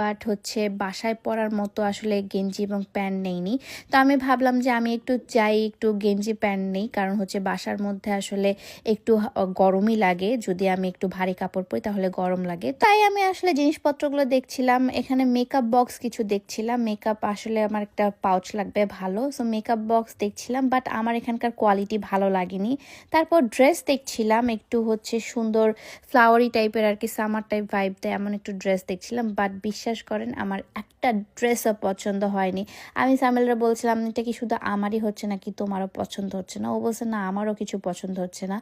But হচ্ছে বাসায় পরার মতো আসলে গেঞ্জি এবং প্যান্ট নেইনি। তো আমি ভাবলাম যে আমি একটু যাই, একটু গেঞ্জি, প্যান্ট নেই, কারণ হচ্ছে বাসার মধ্যে আসলে একটু গরমই লাগে। যদি আমি একটু ভারী কাপড় পরি তাহলে গরম লাগে। তাই আমি আসলে জিনিসপত্রগুলো দেখছিলাম। এখানে মেকআপ বক্স কিছু দেখছিলাম। মেকআপ আসলে আমার একটা পাউচ লাগবে ভালো। সো মেকআপ বক্স দেখছিলাম বাট আমার এখানকার কোয়ালিটি ভালো লাগেনি। তারপর ড্রেস দেখছিলাম, একটু হচ্ছে সুন্দর ফ্লাওয়ারি টাইপের আর কি সামার টাইপ ভাইব দেয়, এমন একটু ড্রেস দেখছিলাম বাট বিশ্বাস করেন, আমার একটা ড্রেসও পছন্দ হয়নি। আমি সামেলরা বলছিলাম, এটা কি শুধু আমারই হচ্ছে নাকি তোমারও পছন্দ হচ্ছে না? ও বলছে, না, আমারও কিছু পছন্দ হচ্ছে না।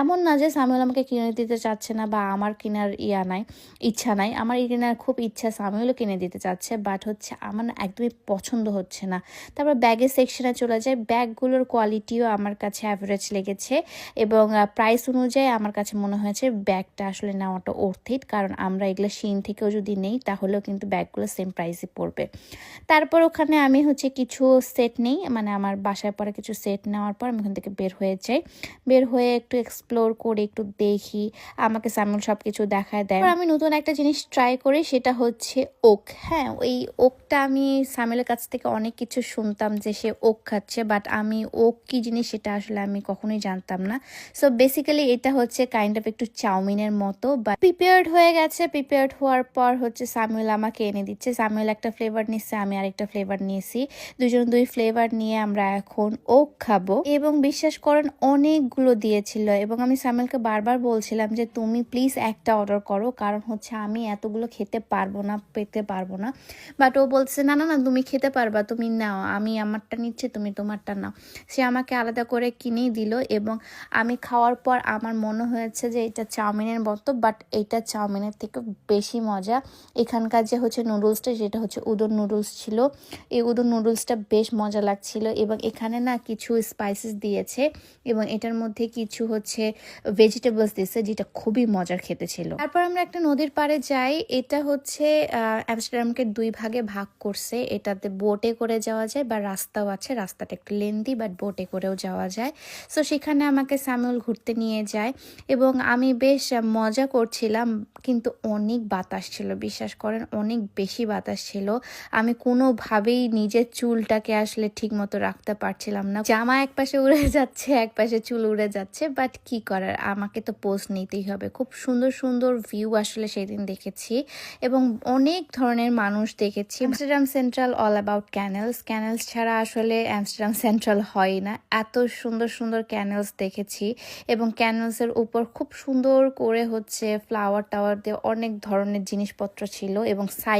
এমন না যে সামিউল আমাকে কিনে দিতে চাচ্ছে না বা আমার কেনার ইয়া নাই, ইচ্ছা নাই। আমার এই কেনার খুব ইচ্ছা সামিউলও কিনে দিতে চাচ্ছে বাট হচ্ছে আমার না একদমই পছন্দ হচ্ছে না। তারপর ব্যাগের সেকশনে চলে যায় ব্যাগগুলোর কোয়ালিটিও আমার কাছে অ্যাভারেজ লেগেছে এবং প্রাইস অনুযায়ী আমার কাছে মনে হয়েছে ব্যাগটা আসলে নেওয়াটা অর্থিত কারণ আমরা এগুলো শিন থেকেও যদি নেই তাহলেও কিন্তু ব্যাগগুলো সেম প্রাইসে পড়বে। তারপর ওখানে আমি হচ্ছে কিছু সেট নেই মানে আমার বাসায় পরে কিছু সেট নেওয়ার পর আমি ওখান থেকে বের হয়ে যাই। বের হয়ে একটু এক্সপ্লোর করে, একটু দেখি, আমাকে সামুল সব কিছু দেখায় দেয়। আমি নতুন একটা জিনিস ট্রাই করি, সেটা হচ্ছে ওক হ্যাঁ ওই ওকটা আমি সামিলের কাছ থেকে অনেক কিছু শুনতাম যে সে ওক খাচ্ছে বাট আমি ওক কি জিনিস সেটা আসলে আমি কখনোই জানতাম না। সো বেসিক্যালি এটা হচ্ছে কাইন্ড অফ একটু চাউমিনের মতো বা প্রিপেয়ার্ড হয়ে গেছে। প্রিপেয়ার্ড হওয়ার পর হচ্ছে সামিউল আমাকে এনে দিচ্ছে। সামিউল একটা ফ্লেভার নিচ্ছে, আমি আরেকটা ফ্লেভার নিয়েছি। দুজন দুই ফ্লেভার নিয়ে আমরা এখন ওক খাব এবং বিশ্বাস করেন অনেকগুলো দিয়েছিল এবং আমি সামিলকে বারবার বলছিলাম যে, তুমি প্লিজ একটা অর্ডার করো, কারণ হচ্ছে আমি এতগুলো খেতে পারব না, পেতে পারব না। বাট ও বলছে, না না না, তুমি খেতে পারবা, তুমি নাও, আমি আমারটা নিচ্ছি, তুমি তোমারটা নাও। সে আমাকে আলাদা করে কিনেই দিল এবং আমি খাওয়ার পর আমার মনে হয়েছে যে, এটা চাউমিনের মতো বাট এটা চাউমিনের থেকে বেশি মজা। এখানকার যে হচ্ছে নুডলসটা, যেটা হচ্ছে উদর নুডলস ছিল। এই উদর নুডলসটা বেশ মজা লাগছিল এবং এখানে না কিছু স্পাইসেস দিয়েছে এবং এটার মধ্যে কিছু হচ্ছে ভেজিটেবলস দিয়েছে, যেটা খুবই মজার খেতে ছিল। তারপর আমরা একটা নদীর পাড়ে যাই, এটা হচ্ছে অ্যামস্টারডামকে দুই ভাগে ভাগ করছে। এটাতে বোটে করে যাওয়া যায় বা রাস্তাও আছে, রাস্তাটা একটু লেন্দি বাট বোটে করেও যাওয়া যায়। সো সেখানে আমাকে স্যামুয়েল ঘুরতে নিয়ে যায় এবং আমি বেশ মজা করছিলাম, কিন্তু অনেক বাতাস ছিল, বিশ্বাস করেন, অনেক বেশি বাতাস ছিল। আমি কোনোভাবেই নিজের চুলটাকে আসলে ঠিক মতো রাখতে পারছিলাম না। জামা এক পাশে উড়ে যাচ্ছে এক পাশে চুল উড়ে যাচ্ছে বাট কি করার? আমাকে তো পোজ নিতেই হবে। খুব সুন্দর সুন্দর ভিউ আসলে সেদিন দেখেছি এবং অনেক ধরনের মানুষ দেখেছি। Amsterdam central all about canals canals ছাড়া আসলে আমস্টারডাম সেন্ট্রাল হয় না। এত সুন্দর সুন্দর ক্যানেলস দেখেছি এবং ক্যানেলসের উপর খুব সুন্দর করে হচ্ছে ফ্লাওয়ার টাওয়ার দিয়ে অনেক ধরনের জিনিসপত্র ছিল। এবং সাই